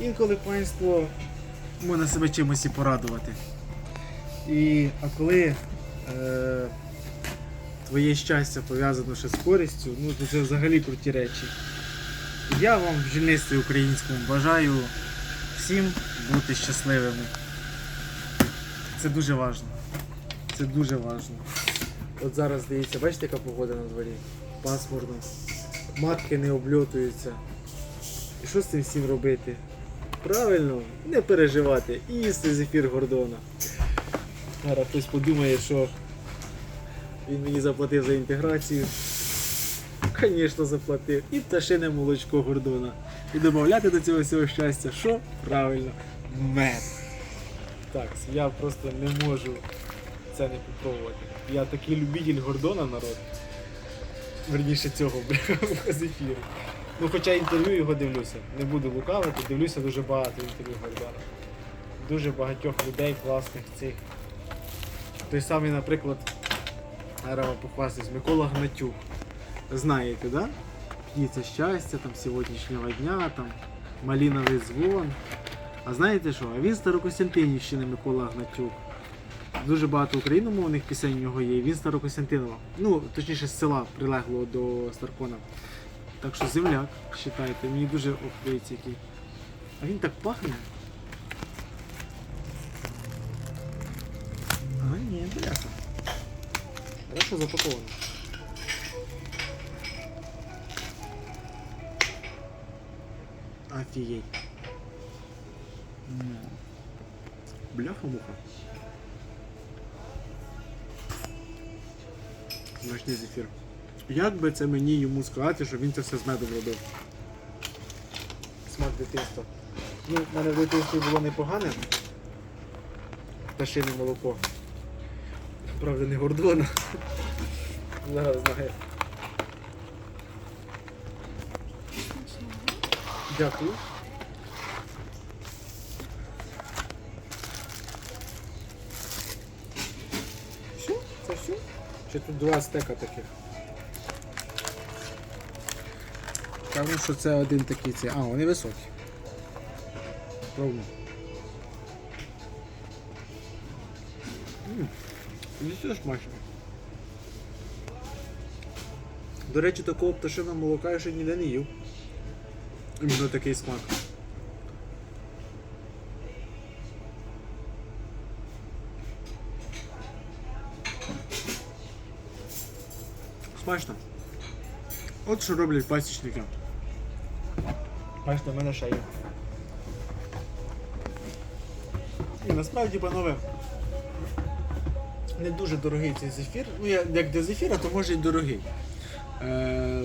інколи панство можна себе чимось і порадувати. І, а коли е, твоє щастя пов'язано ще з користю, ну то це взагалі круті речі. Я вам в бджільництві українському бажаю всім бути щасливими. Це дуже важливо. Це дуже важливо. От зараз дивіться, бачите, яка погода на дворі? Пасмурно. Матки не обльотуються. І що з цим всім робити? Правильно, не переживати і їсти зефір Гордона. Зараз хтось подумає, що він мені заплатив за інтеграцію. Звісно, заплатив. І пташине молочко Гордона. І додати до цього всього щастя, що? Правильно, мед. Так, я просто не можу це не попробувати. Я такий любитель Гордона народ. Верніше цього зефіру. Ну хоча інтерв'ю його дивлюся. Не буду лукавити, дивлюся дуже багато інтерв'ю Гордона. Дуже багатьох людей класних цих. Той самий, наприклад, зараз вам похвастаюсь, Микола Гнатюк. Знаєте, да? Птиця щастя там сьогоднішнього дня, там маліновий дзвон. А знаєте що? А він Старокостянтинівщини Микола Гнатюк. Дуже багато україномовних пісень у нього є. Він Старокостянтинова. Ну, точніше, з села прилеглого до Старкона. Так що земляк, вважайте, мені дуже ох, дивіться який. А він так пахне. А, ні, бляха. Хорошо запаковано. Офігеть. М. Бляха-муха. Смачний зефір. Як би це мені йому сказати, що він це все з медом робив? Смак дитинства. Ну, в мене в дитинстві було непогане. Пташине молоко. Правда, не гордона. Зараз знаю. Дякую. Все? Це все? Чи тут два стека таких? Кажу, що це один такий цей. А, вони високі. Ммм, смачно. До речі, такого пташиного молока я ще ніде не їв. Іменно такий смак. Смачно. От що роблять пасічники. Бачите, в мене є. І насправді, панове, не дуже дорогий цей зефір. Ну, як для зефіра, то може й дорогий. Е,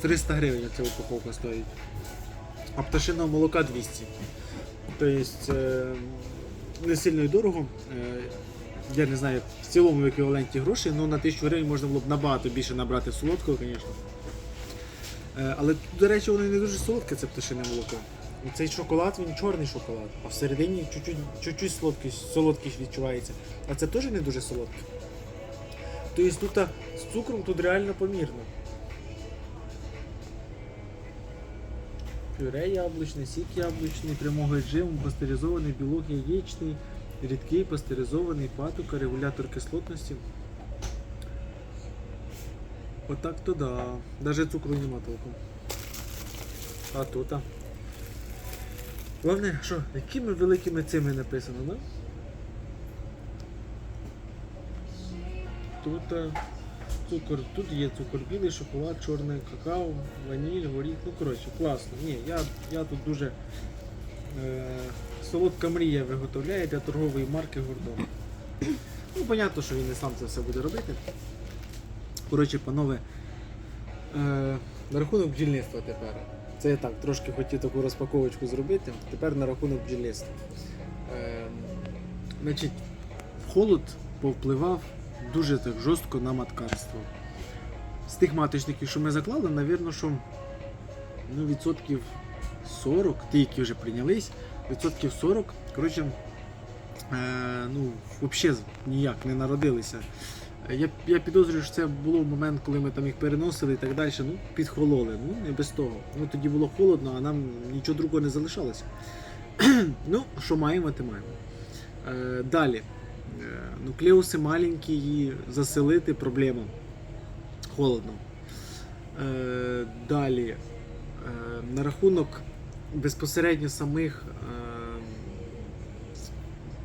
300 гривень ця упаковка стоїть. А пташиного молока 200. Тобто е, не сильно й дорого. Е, я не знаю, в цілому в еквіваленті грошей, але на 1000 гривень можна було б набагато більше набрати солодкого, звісно. Е, але, до речі, воно не дуже солодке, це пташине молоко. Цей шоколад, він чорний шоколад, а всередині чуть-чуть, солодкість, солодкість відчувається. А це теж не дуже солодке. Тобто тут з цукром тут реально помірно. Пюре яблучне, сік яблучний, прямого джиму, пастеризований білок яєчний, рідкий пастеризований патока, регулятор кислотності. Отак то да. Даже цукру нема толком. А тут. а. Головне, що, якими великими цими написано, да? Тут цукор, тут є цукор білий, шоколад, чорний какао, ваніль, горіх. Ну коротше, класно. Ні, я, я тут дуже е, солодка мрія виготовляє для торгової марки Гордон. Ну, понятно, що він не сам це все буде робити. Коротше, панове, е, на рахунок бджільництва тепер. Це я так трошки хотів таку розпаковочку зробити. Тепер на рахунок бджільництва. Е, значить, холод повпливав дуже так жорстко на маткарство. З тих маточників, що ми заклали, навірно, що ну, відсотків 40, ті, які вже прийнялись, відсотків 40, коротше, е, ну, взагалі ніяк не народилися Я, я підозрюю, що це було момент, коли ми там їх переносили і так далі. Ну, підхололи. Ну, не без того. Ну, тоді було холодно, а нам нічого другого не залишалося. ну, що маємо, те маємо. Е, далі. Е, нуклеуси маленькі, і заселити проблема. Холодно. Е, далі. Е, на рахунок безпосередньо самих е,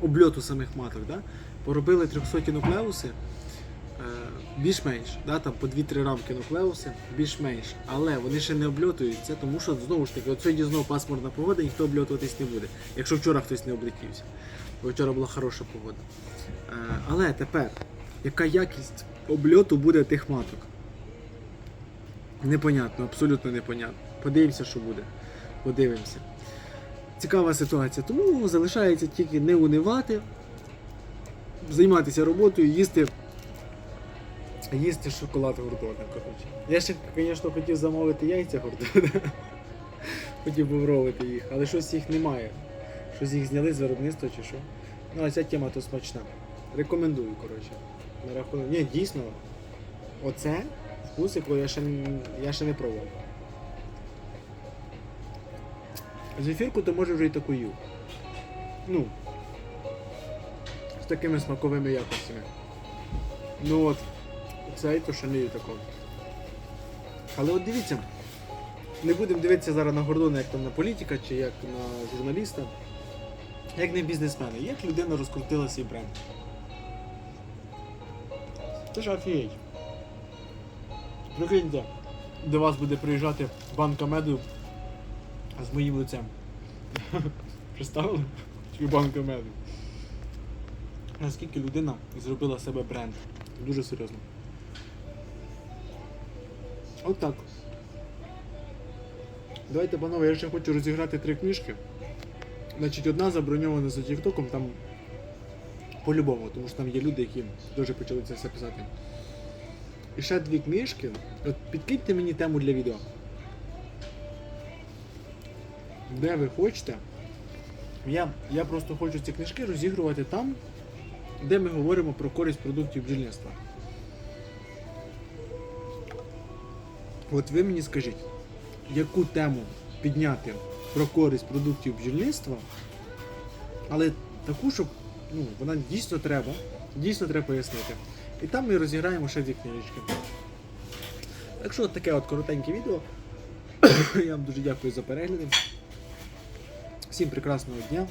обльоту самих маток, да? поробили 300 нуклеуси. Більш-менш, да, там по 2-3 рамки нуклеуси, більш-менш. Але вони ще не обльотуються, тому що знову ж таки, от сьогодні знову пасмурна погода, ніхто обльотуватись не буде. Якщо вчора хтось не облетівся. Бо вчора була хороша погода. Е, але тепер, яка якість обльоту буде тих маток? Непонятно, абсолютно непонятно. Подивимося, що буде. Подивимося. Цікава ситуація. Тому залишається тільки не унивати, займатися роботою, їсти. Їсти шоколад гордона, коротше. Я ще, звісно, хотів замовити яйця гордона. Хотів попробувати їх, але щось їх немає. Щось їх зняли з виробництва чи що. Ну, а ця тема то смачна. Рекомендую, коротше. На рахунок. Ні, дійсно. Оце вкус, якого я ще, я ще не пробував. Зефірку то може вже таку їв. Ну. З такими смаковими якостями. Ну от, цей то є такого. Але от дивіться, не будемо дивитися зараз на Гордона як там на політика чи як на журналіста, як на бізнесмена, як людина розкрутила свій бренд. Це ж офігеть. Прикиньте, до вас буде приїжджати банка меду з моїм лицем. Представили? Чи банка меду. Наскільки людина зробила себе бренд. Дуже серйозно. От так. Давайте, панове, я ще хочу розіграти три книжки. Значить, одна заброньована за Тіктоком, там по-любому, тому що там є люди, які дуже почали це все писати. І ще дві книжки. От підкиньте мені тему для відео. Де ви хочете. Я, я просто хочу ці книжки розігрувати там, де ми говоримо про користь продуктів бджільництва. От ви мені скажіть, яку тему підняти про користь продуктів бджільництва, але таку, щоб ну, вона дійсно треба, дійсно треба пояснити. І там ми розіграємо ще дві книжечки. Так що от таке от коротеньке відео. Я вам дуже дякую за перегляди. Всім прекрасного дня.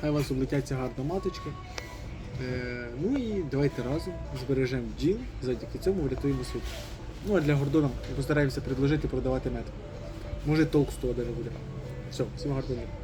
Хай вас облетяться гарно маточки. Е, ну і давайте разом збережемо бджіл, завдяки цьому врятуємо світ. Ну а для Гордона постараємося предложити продавати мед. Може толк з того даже буде. Все, всім гарного дня.